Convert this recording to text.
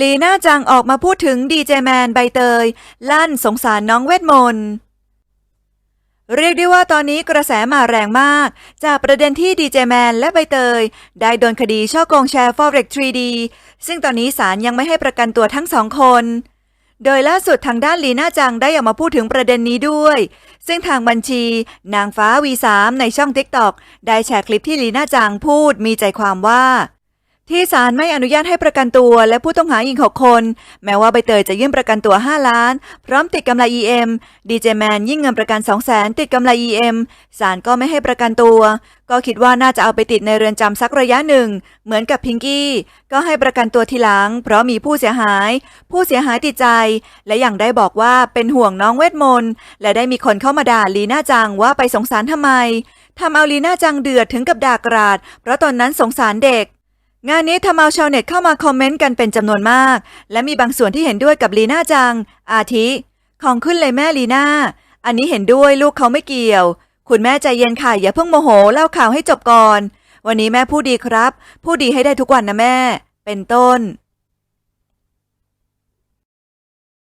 ลีน่าจังออกมาพูดถึงดีเจแมนใบเตย ลั่นสงสารน้องเวทมนต์เรียกได้ว่าตอนนี้กระแสมาแรงมาก จากประเด็นที่ดีเจแมนและใบเตย ได้โดนคดีช่อโกงแชร์ Forex 3D ซึ่งตอนนี้ศาลยังไม่ให้ประกันตัวทั้งสองคน โดยล่าสุดทางด้านลีน่าจังได้ออกมาพูดถึงประเด็นนี้ด้วย ซึ่งทางบัญชี นางฟ้า V3 ในช่อง TikTok ได้แชร์คลิปที่ลีน่าจังพูดมีใจความว่า ที่ศาลไม่อนุญาตให้ประกันตัวและผู้ต้องหาอีก6คน แม้ว่าใบเตยจะยื่นประกันตัว 5 ล้าน พร้อมติดกำไร EM ดีเจแมนยิ่งเงินประกัน 2 0 0แสนติดกำไร EM ศาลก็ไม่ให้ประกันตัว ก็คิดว่าน่าจะเอาไปติดในเรือนจำสักระยะหนึ่ง เหมือนกับพิงกี้ ก็ให้ประกันตัวทีหลัง เพราะมีผู้เสียหาย ผู้เสียหายติดใจ และอย่างได้บอกว่าเป็นห่วงน้องเวทมนต์และได้มีคนเข้ามาด่าลีน่าจังว่าไปสงสารทำไมทำเอาลีน่าจังเดือดถึงกับด่ากราด เพราะตอนนั้นสงสารเด็ก งานนี้ทำเอาชาวเน็ตเข้ามาคอมเมนต์กันเป็นจำนวนมาก และมีบางส่วนที่เห็นด้วยกับลีน่าจัง อาทิ ของขึ้นเลยแม่ลีน่า อันนี้เห็นด้วยลูกเขาไม่เกี่ยว คุณแม่ใจเย็นค่ะอย่าเพิ่งโมโหเล่าข่าวให้จบก่อน วันนี้แม่พูดดีครับพูดดีให้ได้ทุกวันนะแม่ เป็นต้น